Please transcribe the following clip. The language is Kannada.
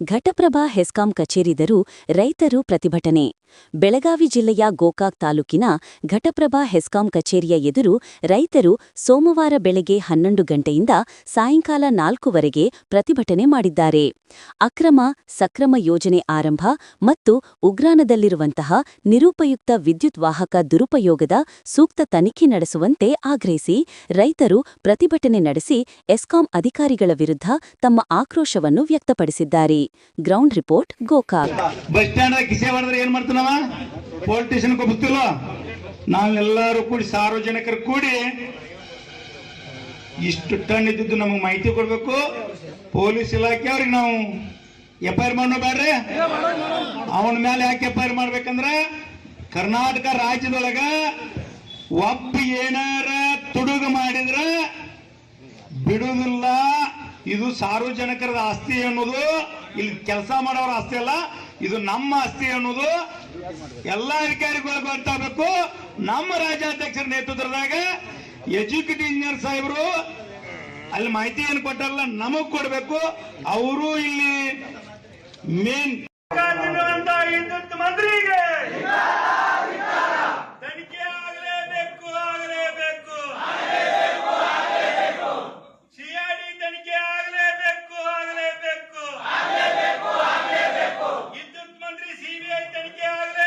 ಘಟಪ್ರಭಾ ಹೆಸ್ಕಾಂ ಕಚೇರಿದರು ರೈತರು ಪ್ರತಿಭಟನೆ ಬೆಳಗಾವಿ ಜಿಲ್ಲೆಯ ಗೋಕಾಕ್ ತಾಲೂಕಿನ ಘಟಪ್ರಭಾ ಹೆಸ್ಕಾಂ ಕಚೇರಿಯ ಎದುರು ರೈತರು ಸೋಮವಾರ ಬೆಳಗ್ಗೆ ಹನ್ನೊಂದು ಗಂಟೆಯಿಂದ ಸಾಯಂಕಾಲ ನಾಲ್ಕುವರೆಗೆ ಪ್ರತಿಭಟನೆ ಮಾಡಿದ್ದಾರೆ. ಅಕ್ರಮ, ಸಕ್ರಮ ಯೋಜನೆ ಆರಂಭ ಮತ್ತು ಉಗ್ರಾಣದಲ್ಲಿರುವಂತಹ ನಿರುಪಯುಕ್ತ ವಿದ್ಯುತ್ ವಾಹಕ ದುರುಪಯೋಗದ ಸೂಕ್ತ ತನಿಖೆ ನಡೆಸುವಂತೆ ಆಗ್ರಹಿಸಿ ರೈತರು ಪ್ರತಿಭಟನೆ ನಡೆಸಿ ಎಸ್ಕಾಂ ಅಧಿಕಾರಿಗಳ ವಿರುದ್ಧ ತಮ್ಮ ಆಕ್ರೋಶವನ್ನು ವ್ಯಕ್ತಪಡಿಸಿದ್ದಾರೆ. Ground report Gokak. ಮಾಡ್ತಾನವ ಪೊಲೀಸ್ ಗೊತ್ತಿಲ್ಲ ನಾವೆಲ್ಲರೂ ಕೂಡಿ ಸಾರ್ವಜನಿಕರು ಕೂಡಿ ಇಷ್ಟು ಟನ್ ಇದ್ದಿದ್ದು ನಮಗೆ ಮಾಹಿತಿ ಕೊಡಬೇಕು. ಪೊಲೀಸ್ ಇಲಾಖೆ ಅವ್ರಿಗೆ ನಾವು ಎಫ್ ಮಾಡೋ ಬೇಡ್ರಿ ಅವನ ಮೇಲೆ ಯಾಕೆ ಎಫ್ ಐ ಆರ್ ಮಾಡ್ಬೇಕಂದ್ರ ಕರ್ನಾಟಕ ರಾಜ್ಯದೊಳಗ ಒಬ್ಬ ಏನಾರ ತುಡುಗು ಮಾಡಿದ್ರ ಬಿಡುವುದಿಲ್ಲ. ಇದು ಸಾರ್ವಜನಿಕರ ಆಸ್ತಿ ಅನ್ನೋದು. ಇಲ್ಲಿ ಕೆಲಸ ಮಾಡೋರ ಆಸ್ತಿ ಅಲ್ಲ. ಇದು ನಮ್ಮ ಆಸ್ತಿ ಅನ್ನೋದು ಎಲ್ಲ ಅಧಿಕಾರಿಗಳು ಗೊತ್ತಾಗಬೇಕು ನಮ್ಮ ರಾಜ್ಯಾಧ್ಯಕ್ಷರ ನೇತೃತ್ವದಾಗ ಎಜುಕೇಟಿವ್ ಇಂಜಿನಿಯರ್ ಸಾಹೇಬರು ಅಲ್ಲಿ ಮಾಹಿತಿ ಏನು ಕೊಟ್ಟಾರಲ್ಲ, ನಮಗ್ ಕೊಡ್ಬೇಕು. ಅವರು ಇಲ್ಲಿ ಮೇನ್ ತನಿಖೆ ಆಗಲಿ